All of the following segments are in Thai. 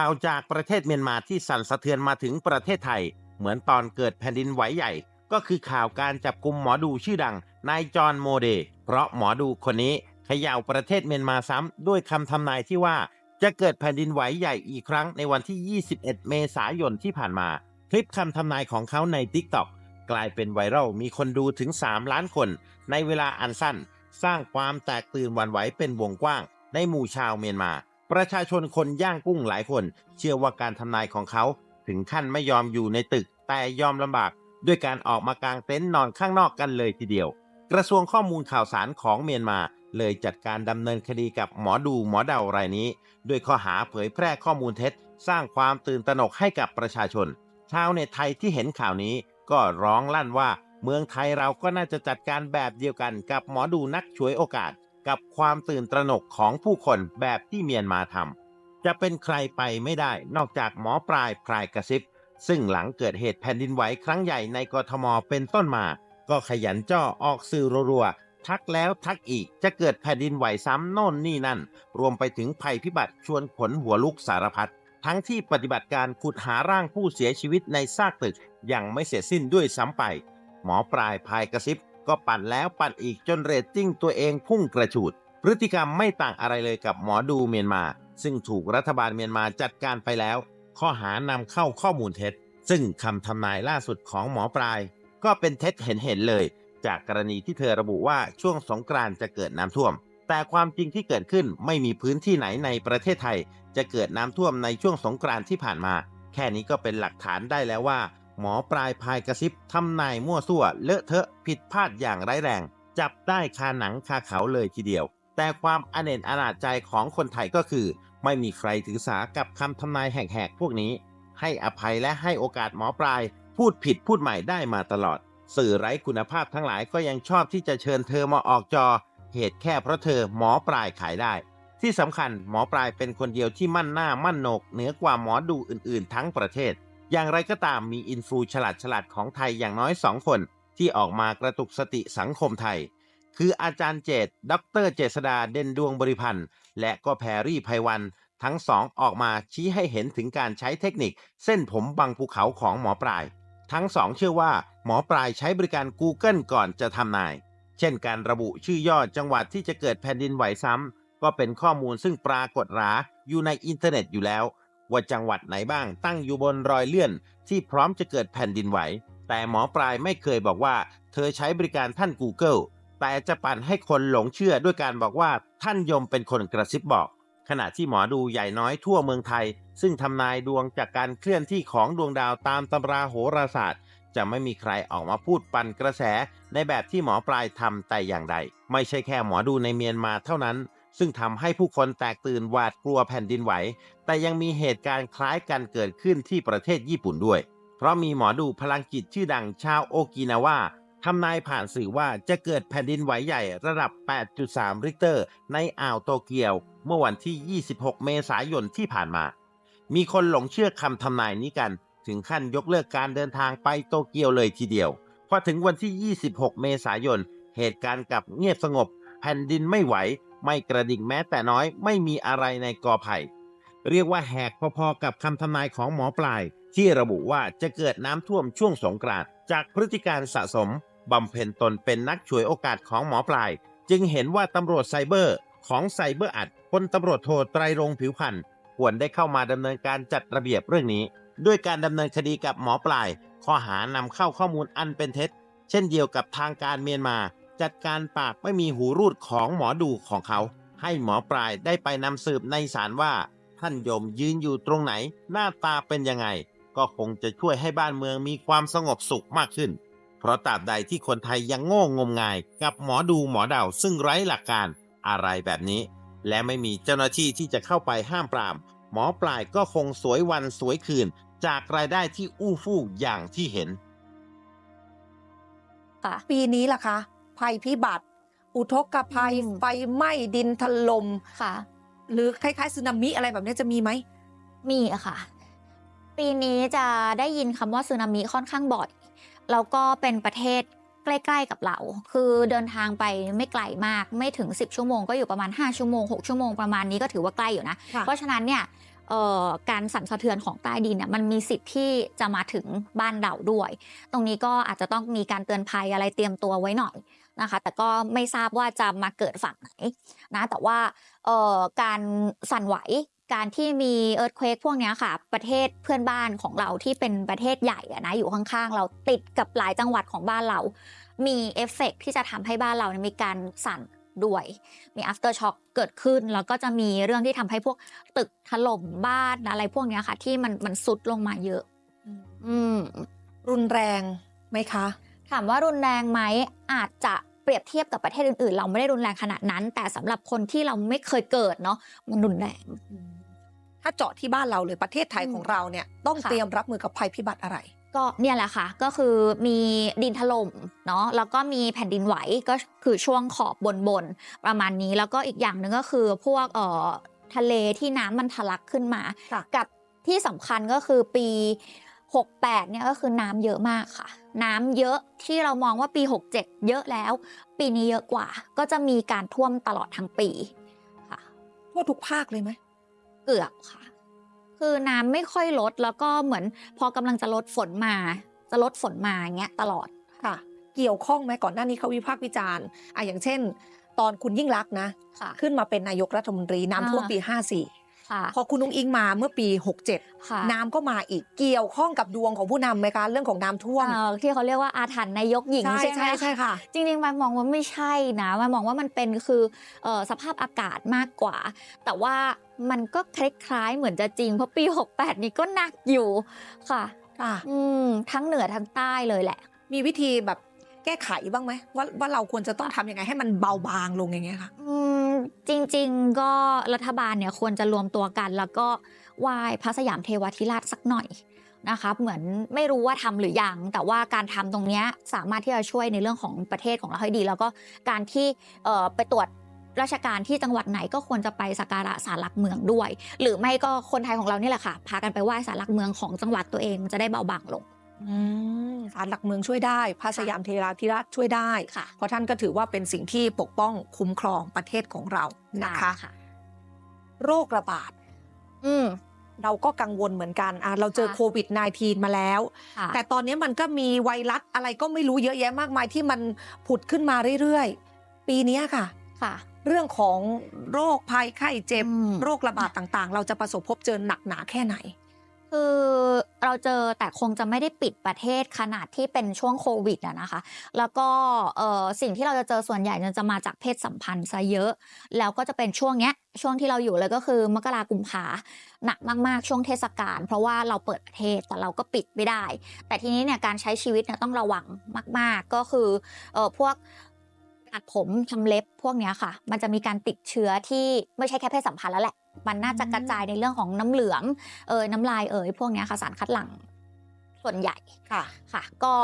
ข่าวจากประเทศเมียนมาที่สั่นสะเทือนมาถึงประเทศไทย เหมือนตอนเกิดแผ่นดินไหวใหญ่ ก็คือข่าวการจับกลุ่มหมอดูชื่อดังนายจอห์นโมเด เพราะหมอดูคนนี้เขย่าประเทศเมียนมาซ้ำด้วยคำทำนายที่ว่าจะเกิดแผ่นดินไหวใหญ่อีกครั้งในวันที่ 21 เมษายนที่ผ่านมา คลิปคำทำนายของเขาใน TikTok กลายเป็นไวรัลมีคนดูถึง 3 ล้านคน ในเวลาอันสั้น สร้างความแตกตื่นหวันไหวเป็นวงกว้าง ในหมู่ชาวเมียนมา ประชาชนคนย่างกุ้งหลายคน เชื่อว่าการทำนายของเขาถึงขั้นไม่ยอมอยู่ในตึก แต่ยอมลำบากด้วยการออกมากางเต็นท์นอนข้างนอกกันเลยทีเดียว กระทรวงข้อมูลข่าวสารของเมียนมา เลยจัดการดำเนินคดีกับหมอดูหมอเดารายนี้ ด้วยข้อหาเผยแพร่ข้อมูลเท็จ สร้างความตื่นตระหนกให้กับประชาชน ชาวเน็ตไทยที่เห็นข่าวนี้ ก็ร้องลั่นว่า เมืองไทยเราก็น่าจะจัดการแบบเดียวกันกับหมอดูนักฉวยโอกาส กับความตื่นตระหนกของผู้คนแบบที่เมียนมาทำจะเป็นใครไปไม่ได้นอกจากหมอปลายพรายกระซิบ ซึ่งหลังเกิดเหตุแผ่นดินไหวครั้งใหญ่ในกทมเป็นต้นมา ก็ขยันจ้อออกสื่อรัวๆทักแล้วทักอีกจะเกิดแผ่นดินไหวซ้ำโน่นนี่นั่น รวมไปถึงภัยพิบัติชวนขนหัวลุกสารพัดทั้งที่ปฏิบัติการขุดหาร่างผู้เสียชีวิตในซากตึกยังไม่เสร็จสิ้นด้วยซ้ำไป หมอปลายพายกระซิบ ก็ปั่นแล้วปั่นอีกจนเรตติ้งตัวเองพุ่งกระฉูด พฤติกรรมไม่ต่างอะไรเลยกับหมอดูเมียนมา ซึ่งถูกรัฐบาลเมียนมาจัดการไปแล้ว ข้อหานำเข้าข้อมูลเท็จ ซึ่งคำทำนายล่าสุดของหมอปลาย ก็เป็นเท็จเห็นเห็นๆเลย จากกรณีที่เธอระบุว่าช่วงสงกรานต์จะเกิดน้ำท่วม แต่ความจริงที่เกิดขึ้นไม่มีพื้นที่ไหนในประเทศไทย จะเกิดน้ำท่วมในช่วงสงกรานต์ที่ผ่านมา แค่นี้ก็เป็นหลักฐานได้แล้วว่า หมอปลายพายกระซิบทำนายมั่วซั่วเลอะเทอะผิดพลาดอย่างร้ายแรง จับได้คาหนังคาเขาเลยทีเดียว แต่ความอเนจอนาจใจของคนไทยก็คือ ไม่มีใครถือสากับคำทำนายแหกๆพวกนี้ ให้อภัยและให้โอกาสหมอปลายพูดผิดพูดใหม่ได้มาตลอด สื่อไร้คุณภาพทั้งหลายก็ยังชอบที่จะเชิญเธอมาออกจอ เหตุแค่เพราะเธอหมอปลายขายได้ ที่สำคัญหมอปลายเป็นคนเดียวที่มั่นหน้ามั่นโหนกเหนือกว่าหมอดูอื่นๆ ทั้งประเทศ อย่างไรก็ตามมีอินฟูฉลาดฉลาดของไทยอย่างน้อยสองคน ที่ออกมากระตุกสติสังคมไทย คืออาจารย์เจตดรเจษดาเด่นดวงบริพันธ์ และก็แพรรี่ไพวันทั้งสองออกมาชี้ให้เห็นถึงการใช้เทคนิค เส้นผมบังภูเขาของหมอปลาย ทั้งสองเชื่อว่าหมอปลายใช้บริการ Google ก่อนจะทำนาย เช่นการระบุชื่อย่อจังหวัดที่จะเกิดแผ่นดินไหวซ้ำก็เป็นข้อมูลซึ่งปรากฏหราอยู่ในอินเทอร์เน็ตอยู่แล้ว ว่าจังหวัดไหนบ้างตั้งอยู่บนรอยเลื่อน ที่พร้อมจะเกิดแผ่นดินไหว แต่หมอปลายไม่เคยบอกว่า เธอใช้บริการท่าน Google แต่จะปั่นให้คนหลงเชื่อด้วยการบอกว่าท่านยมเป็นคนกระซิบบอก ขณะที่หมอดูใหญ่น้อยทั่วเมืองไทย ซึ่งทำนายดวงจากการเคลื่อนที่ของดวงดาวตามตำราโหราศาสตร์ จะไม่มีใครออกมาพูดปั่นกระแส ในแบบที่หมอปลายทำแต่อย่างใด ไม่ใช่แค่หมอดูในเมียนมาเท่านั้น ซึ่งทำให้ผู้คนแตกตื่นหวาดกลัวแผ่นดินไหว แต่ยังมีเหตุการณ์คล้ายกันเกิดขึ้นที่ประเทศญี่ปุ่นด้วย เพราะมีหมอดูพลังจิตชื่อดังชาวโอกินาวาทำนายผ่านสื่อว่าจะเกิดแผ่นดินไหวใหญ่ระดับ 8.3 ริกเตอร์ ในอ่าวโตเกียว เมื่อวันที่ 26 เมษายนที่ผ่านมา มีคนหลงเชื่อคำทำนายนี้กัน ถึงขั้นยกเลิกการเดินทางไปโตเกียวเลยทีเดียว พอถึงวันที่ 26 เมษายน เหตุการณ์กลับเงียบสงบ แผ่นดินไม่ไหว ไม่กระดิ่งแม้แต่น้อยไม่มีอะไรในกอไผ่ เรียกว่าแหกพอๆกับคำทำนายของหมอปลาย ที่ระบุว่าจะเกิดน้ำท่วมช่วงสงกรานต์จากพฤติการสะสมบำเพ็ญตนเป็นนักฉวยโอกาสของหมอปลาย จึงเห็นว่าตำรวจไซเบอร์ ของไซเบอร์อัดพลตำรวจโทไตรรงผิวพันธ์ควรได้เข้ามาดำเนินการจัดระเบียบเรื่องนี้ ด้วยการดำเนินคดีกับหมอปลาย ข้อหานำเข้าข้อมูลอันเป็นเท็จ เช่นเดียวกับทางการเมียนมา จัดการปากไม่มีหูรูดของหมอดูของเขา ให้หมอปลายได้ไปนำสืบในศาลว่า ท่านยมยืนอยู่ตรงไหน หน้าตาเป็นยังไง ก็คงจะช่วยให้บ้านเมืองมีความสงบสุขมากขึ้น เพราะตราบใดที่คนไทยยังโง่งมงาย กับหมอดูหมอเดาซึ่งไร้หลักการอะไรแบบนี้ และไม่มีเจ้าหน้าที่ที่จะเข้าไปห้ามปราม หมอปลายก็คงสวยวันสวยคืน จากรายได้ที่อู้ฟู่อย่างที่เห็น ค่ะ ปีนี้ล่ะคะ ภัยพิบัติ อุทกภัยอืมไฟไหม้ดินถล่มค่ะ หรือคล้ายๆสึนามิอะไรแบบนี้จะมีไหม มีอะค่ะ ปีนี้จะได้ยินคำว่าสึนามิค่อนข้างบ่อย แล้วก็เป็นประเทศใกล้ๆกับเรา คือเดินทางไปไม่ไกลมาก ไม่ถึง 10 ชั่วโมงก็อยู่ประมาณ 5 ชั่วโมง 6 ชั่วโมงประมาณนี้ก็ถือว่าใกล้อยู่นะค่ะเพราะฉะนั้นเนี่ยเอ่อการสั่นสะเทือนของใต้ดินเนี่ยมันมีสิทธิ์ที่จะมาถึงบ้านเราด้วย ตรงนี้ก็อาจจะต้องมีการเตือนภัยอะไรเตรียมตัวไว้หน่อย นะคะ แต่ก็ไม่ทราบว่าจะมาเกิดฝั่งไหนนะแต่ว่าเอ่อการสั่นไหวการที่มีเอิร์ธเควกพวกเนี้ยค่ะ ประเทศเพื่อนบ้านของเราที่เป็นประเทศใหญ่อะนะอยู่ข้างๆ เราติดกับหลายจังหวัดของบ้านเรา มีเอฟเฟกต์ที่จะทำให้บ้านเราเนี่ยมีการสั่นด้วย มี after shock เกิดขึ้น แล้วก็จะมีเรื่องที่ทำให้พวกตึกถล่มบ้านอะไรพวกเนี้ยค่ะ ที่มันมันซุดลงมาเยอะ อืมรุนแรงไหมคะ ถามว่ารุนแรงไหมอาจจะเปรียบเทียบกับประเทศอื่นๆ เราไม่ได้รุนแรงขนาดนั้น แต่สำหรับคนที่เราไม่เคยเกิดเนาะมันรุนแรงถ้าเจาะที่บ้านเราเลยประเทศไทยอืมของเราเนี่ยต้องค่ะเตรียมรับมือกับภัยพิบัติอะไรก็เนี่ยแหละค่ะก็คือมีดินถล่มเนาะแล้วก็มีแผ่นดินไหวก็คือช่วงขอบบนบนๆประมาณนี้แล้วก็อีกอย่างหนึ่งก็คือพวกเอ่อทะเลที่น้ำมันทะลักขึ้นมาค่ะกับที่สำคัญก็คือปี 68เนี่ยก็คือน้ำเยอะมากค่ะ น้ำเยอะที่เรามองว่าปี 67 เยอะแล้ว ปีนี้เยอะกว่า ก็จะมีการท่วมตลอดทั้งปีค่ะทั่วทุกภาคเลยไหมเกือบค่ะ คือน้ำไม่ค่อยลดแล้วก็เหมือนพอกำลังจะลดฝนมา จะลดฝนมาอย่างเงี้ยตลอดค่ะ เกี่ยวข้องไหมก่อนหน้านี้เขาวิพากษ์วิจารณ์อะอย่างเช่น ตอนคุณยิ่งรักษณ์นะค่ะขึ้นมาเป็นนายกรัฐมนตรีน้ำท่วมอ่าปี ค่ะ54พอคุณนุ้งอิงมาเมื่อปี ค่ะ 67 น้ำก็มาอีกเกี่ยวข้องกับดวงของผู้นำไหมคะ เรื่องของน้ำท่วม เอ่อที่เขาเรียกว่าอาถรรพ์นายกหญิงใช่ใช่ไหมใช่ใช่ค่ะ จริงๆมันมองว่าไม่ใช่นะมันมองว่ามันเป็นคือเอ่อสภาพอากาศมากกว่า แต่ว่ามันก็คล้ายๆเหมือนจะจริงเพราะปี 68 นี้ก็หนักอยู่ค่ะ ค่ะ อืมทั้งเหนือทั้งใต้เลยแหละ มีวิธีแบบแก้ไขบ้างไหมว่าว่าเราควรจะต้องทำยังไงให้มันเบาบางลงอย่างเงี้ยค่ะ อืมจริงๆก็รัฐบาลเนี่ยควรจะรวมตัวกันแล้วก็ไหว้พระสยามเทวทิราชสักหน่อยนะคะเหมือนไม่รู้ว่าทำหรือยังแต่ว่าการทำตรงเนี้ยสามารถที่จะช่วยในเรื่องของประเทศของเราให้ดี แล้วก็การที่เอ่อไปตรวจราชการที่จังหวัดไหนก็ควรจะไปสักการะศาลหลักเมืองด้วย หรือไม่ก็คนไทยของเรานี่แหละค่ะ พากันไปไหว้ศาลหลักเมืองของจังหวัดตัวเองมันจะได้เบาบางลง อืมศาลหลักเมืองช่วยได้พระสยามเทราธิราชช่วยได้ ค่ะ เพราะท่านก็ถือว่าเป็นสิ่งที่ปกป้องคุ้มครองประเทศของเรานะคะ ค่ะ โรคระบาด อืม เราก็กังวลเหมือนกันอะเราเจอค่ะ โควิด -19 มาแล้ว ค่ะแต่ตอนนี้มันก็มีไวรัสอะไรก็ไม่รู้เยอะแยะมากมายที่มันผุดขึ้นมาเรื่อยๆ ปีเนี้ยค่ะ ค่ะ เรื่องของโรคภัยไข้เจ็บ อืม โรคระบาดต่างๆ เราจะประสบพบเจอหนักหนาแค่ไหน คือเราเจอแต่คงจะไม่ได้ปิดประเทศขนาดที่เป็นช่วงโควิดอะนะคะ แล้วก็สิ่งที่เราจะเจอส่วนใหญ่จะมาจากเพศสัมพันธ์ซะเยอะ แล้วก็จะเป็นช่วงเนี้ยช่วงที่เราอยู่เลยก็คือมกรากุมภาหนักมากๆ ช่วงเทศกาลเพราะว่าเราเปิดประเทศแต่เราก็ปิดไม่ได้ แต่ทีนี้เนี่ยการใช้ชีวิตเนี่ยต้องระวังมาก ๆ ก็คือออพวก ตัดผมทำเล็บพวกเนี้ยค่ะ มันจะมีการติดเชื้อที่ไม่ใช่แค่เพศสัมพันธ์แล้วแหละ มันน่าจะกระจายในเรื่องของน้ำเหลืองเอยน้ำลายเอยพวกเนี้ยค่ะสารคัดหลั่งส่วนใหญ่ค่ะค่ะ ก็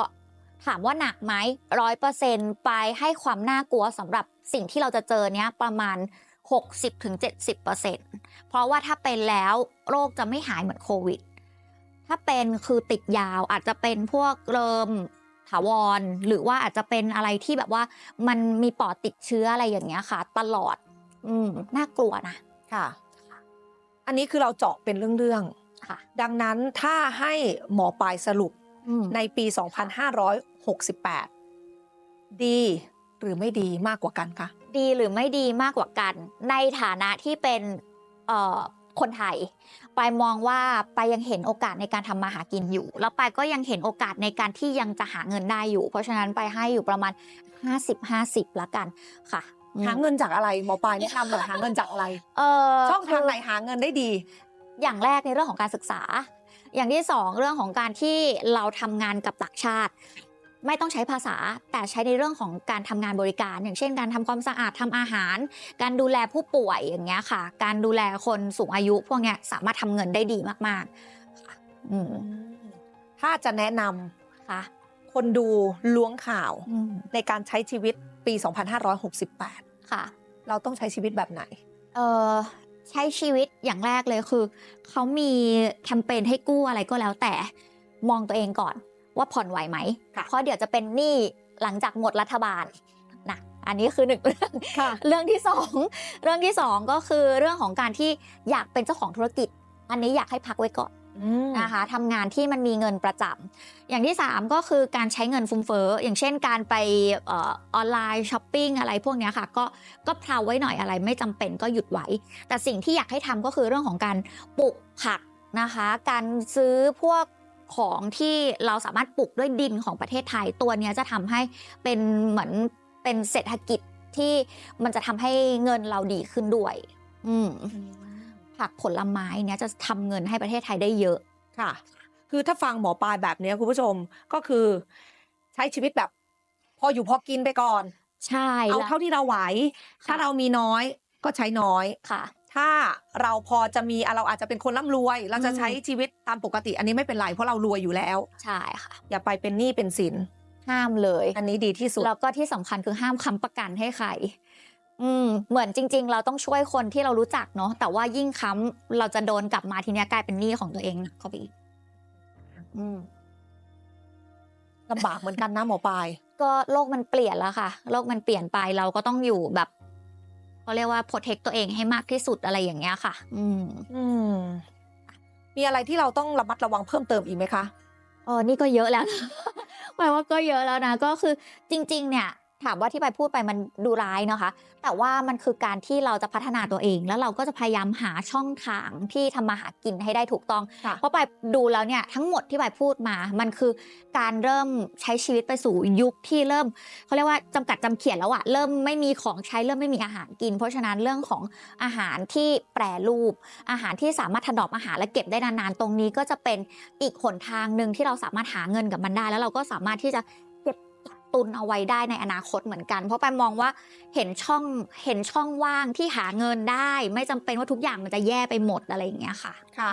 ถามว่าหนักไหมร้อยเปอร์เซ็นไปให้ความน่ากลัวสำหรับสิ่งที่เราจะเจอเนี้ยประมาณ 60-70%เพราะว่าถ้าเป็นแล้วโรคจะไม่หายเหมือนโควิด ถ้าเป็นคือติดยาวอาจจะเป็นพวกเริม ถาวร หรือว่าอาจจะเป็นอะไรที่แบบว่ามันมีปอดติดเชื้ออะไรอย่างเงี้ยค่ะ ตลอด อืมน่ากลัวนะค่ะ อันนี้คือเราเจาะเป็นเรื่องค่ะๆดังนั้นถ้าให้หมอปลายสรุปอืมในปี 2568 ดีหรือไม่ดีมากกว่ากันคะ ดีหรือไม่ดีมากกว่ากัน ในฐานะที่เป็นเอ่อ คนไทยปายมองว่าปายยังเห็นโอกาสในการทำมาหากินอยู่ แล้วปายก็ยังเห็นโอกาสในการที่ยังจะหาเงินได้อยู่ เพราะฉะนั้นปายให้อยู่ประมาณ 50-50ละกันค่ะอืมหาเงินจากอะไรหมอปลายแนะนำหน่อยหาเงินจากอะไรเอ่อช่องทางไหนคืหาเงินได้ดี อย่างแรกในเรื่องของการศึกษา อย่างที่สองเรื่องของการที่เราทำงานกับต่างชาติ ไม่ต้องใช้ภาษา แต่ใช้ในเรื่องของการทำงานบริการ อย่างเช่น การทำความสะอาดทำอาหาร การดูแลผู้ป่วยอย่างเงี้ยค่ะ การดูแลคนสูงอายุพวกเนี้ยสามารถทำเงินได้ดีมากๆค่ะอืมถ้าจะแนะนค่ะำคนดูล้วงข่าวอืมในการใช้ชีวิตปี 2568 ค่ะ เราต้องใช้ชีวิตแบบไหน เอ่อใช้ชีวิตอย่างแรกเลยคือ เขามีแคมเปญให้กู้อะไรก็แล้วแต่มองตัวเองก่อน ว่าผ่อนไหวไหมค่ะเพราะเดี๋ยวจะเป็นหนี้หลังจากหมดรัฐบาลนะอันนี้คือหนึ่งเรื่องค่ะเรื่องที่สองเรื่องที่สองก็คือเรื่องของการที่อยากเป็นเจ้าของธุรกิจ อันนี้อยากให้พักไว้ก่อนอืมนะคะทำงานที่มันมีเงินประจำอย่างที่ 3 ก็คือการใช้เงินฟุ้งเฟ้ออย่างเช่นการไปเออออนไลน์ช้อปปิ้งอะไรพวกเนี้ยค่ะ ก็ก็เพลาไว้หน่อยอะไรไม่จำเป็นก็หยุดไว้ แต่สิ่งที่อยากให้ทำก็คือเรื่องของการปลูกผักนะคะ การซื้อพวก ของที่เราสามารถปลูกด้วยดินของประเทศไทยตัวเนี้ยจะทำให้เป็นเหมือนเป็นเศรษฐกิจที่มันจะทำให้เงินเราดีขึ้นด้วย อืมผักผลไม้เนี้ยจะทำเงินให้ประเทศไทยได้เยอะค่ะ คือถ้าฟังหมอปลายแบบเนี้ยคุณผู้ชมก็คือ ใช้ชีวิตแบบ พออยู่พอกินไปก่อน ใช่เอาแล้วเท่าที่เราไหว ถ้าเรามีน้อยก็ใช้น้อยค่ะ ถ้าเราพอจะมีอะเราอาจจะเป็นคนร่ำรวย เราจะอืมใช้ชีวิตตามปกติ อันนี้ไม่เป็นไรเพราะเรารวยอยู่แล้ว ใช่ค่ะ อย่าไปเป็นหนี้เป็นสินห้ามเลย อันนี้ดีที่สุดแล้วก็ที่สำคัญคือห้ามค้ำประกันให้ใครอืมเหมือนจริง ๆ เราต้องช่วยคนที่เรารู้จักเนาะแต่ว่ายิ่งค้ำเราจะโดนกลับมาทีเนี้ยกลายเป็นหนี้ของตัวเองหนักเข้าไปอีกอืมลำบากเหมือนกันนะหมอปลาย ก็โลกมันเปลี่ยนแล้วค่ะ โลกมันเปลี่ยนไปเราก็ต้องอยู่แบบ เขาเรียกว่า protect ตัวเองให้มากที่สุดอะไรอย่างเงี้ยค่ะ อืมอืมมีอะไรที่เราต้องระมัดระวังเพิ่มเติมอีกไหมคะเออนี่ก็เยอะแล้วนะแปลว่าก็เยอะแล้วนะ ก็คือจริง ๆ เนี่ย ถามว่าที่ไปพูดไปมันดูร้ายเนาะคะ แต่ว่ามันคือการที่เราจะพัฒนาตัวเอง แล้วเราก็จะพยายามหาช่องทางที่ทำมาหากินให้ได้ถูกต้อง ค่ะเพราะไปดูแล้วเนี่ยทั้งหมดที่ไปพูดมา มันคือการเริ่มใช้ชีวิตไปสู่ยุคที่เริ่มเขาเรียกว่าจำกัดจำเขียนแล้วอะเริ่มไม่มีของใช้เริ่มไม่มีอาหารกิน เพราะฉะนั้นเรื่องของอาหารที่แปรรูป อาหารที่สามารถถนอมอาหารและเก็บได้นานๆตรงนี้ก็จะเป็นอีกหนทางหนึ่งที่เราสามารถหาเงินกับมันได้ แล้วเราก็สามารถที่จะเก็บกัก ตุนเอาไว้ได้ในอนาคตเหมือนกัน เพราะไปมองว่าเห็นช่องเห็นช่องว่างที่หาเงินได้ ไม่จำเป็นว่าทุกอย่างมันจะแย่ไปหมดอะไรอย่างเงี้ยค่ะค่ะ